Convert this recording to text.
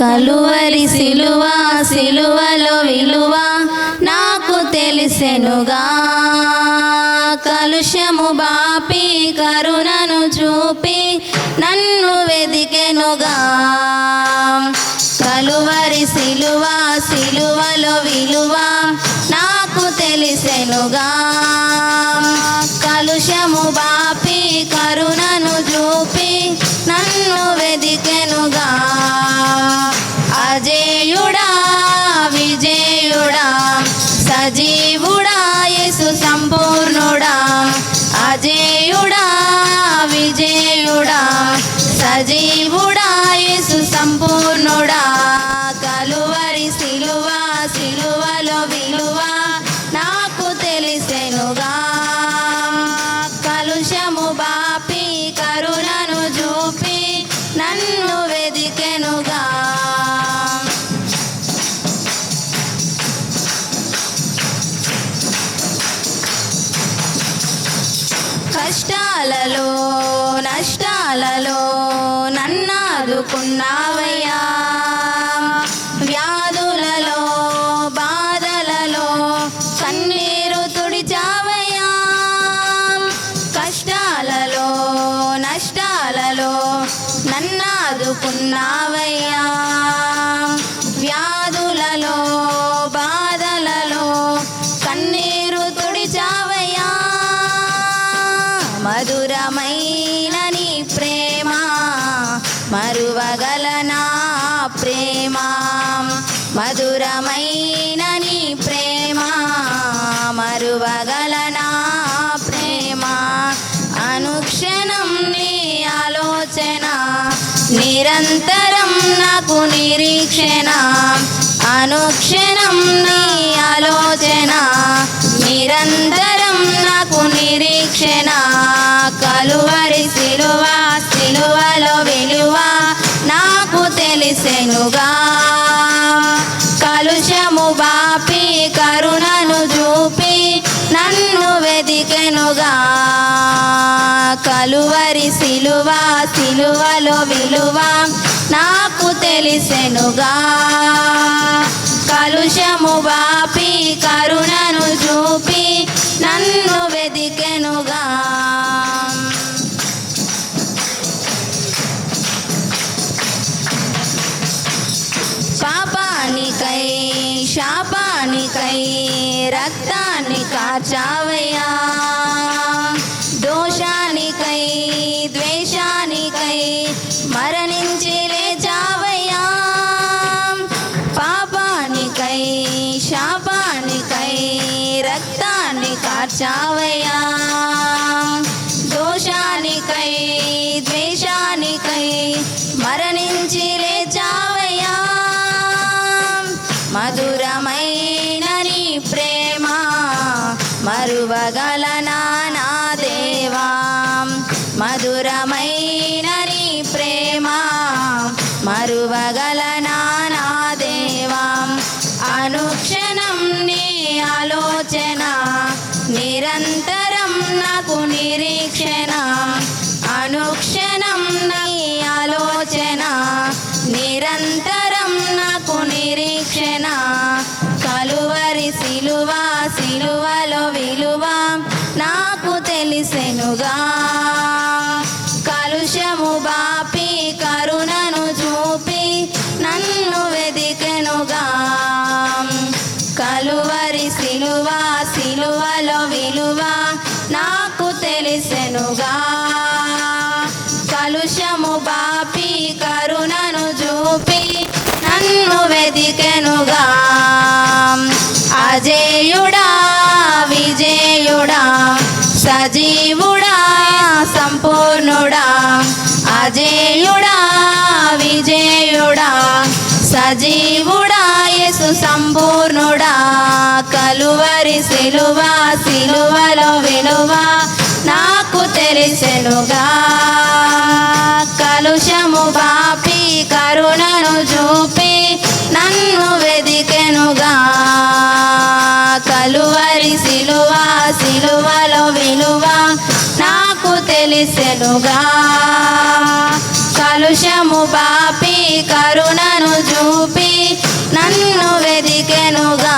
కలువరి సిలువ సిలువలో విలువ నాకు తెలిసెనుగా. కలుషము బాపి కరుణను చూపి నన్ను వెదికెనుగా. కలువరి సిలువ సిలువలో విలువ నాకు తెలిసెనుగా. కలుషము బాపి కరుణ సిలువలో విలువ నాకు తెలిసెనుగా. కలుషము బాపి కరుణను చూపి నన్ను వెదికెనుగా. కష్టాలలో నష్టాలలో నన్నాదుకున్నావయ్యా. నష్టాలలో నన్నాదుకున్నావయ్యా. వ్యాధులలో బాధలలో కన్నీరు తుడిచావయ్యా. మధురమైన నీ ప్రేమ మరువగలనా ప్రేమ. మధురమైన నిరంతరం నాకు నిరీక్షణ అనుక్షణం నీ ఆలోచన. నిరంతరం నాకు నిరీక్షణ కలువరి సిలువ సిలువలో విలువ నాకు తెలిసెనుగా. కలువరి సిలువ సిలువలో విలువ నాకు తెలిసెనుగా. కలుషము బాపి కరుణను చూపి నన్ను వెదికెనుగా. పాపానికై శాపానికై రక్తాన్ని కాచావయ్యా శాపానికై రక్తాన్ని కార్చావయ్యా దోషానికై ద్వేషానికై మరణించి లేచావయ్యా మధురమైన నీ ప్రేమ మరువగలనా నా దేవా మధురమైన నీ ప్రేమ మరువగల విలువ నాకు తెలిసెనుగా. కలుషము బాపి కరుణను చూపి నన్ను వెదికెనుగా. కలువరి సిలువ సిలువలో విలువ నాకు తెలిసెనుగా. కలుషము బాపి కరుణను చూపి నన్ను వెదికెనుగా. అజేయుడా సజీవుడా యేసు సంపూర్ణుడా కలువరి సిలువ సిలువలో విలువ నాకు తెలిసెనుగా. కలుషము బాపి కరుణను చూపి నన్ను వెదికెనుగా. కలువరి సిలువ సిలువలో విలువ నాకు తెలిసెనుగా. కలుషము కరుణను చూపి నన్ను వెతికెనుగా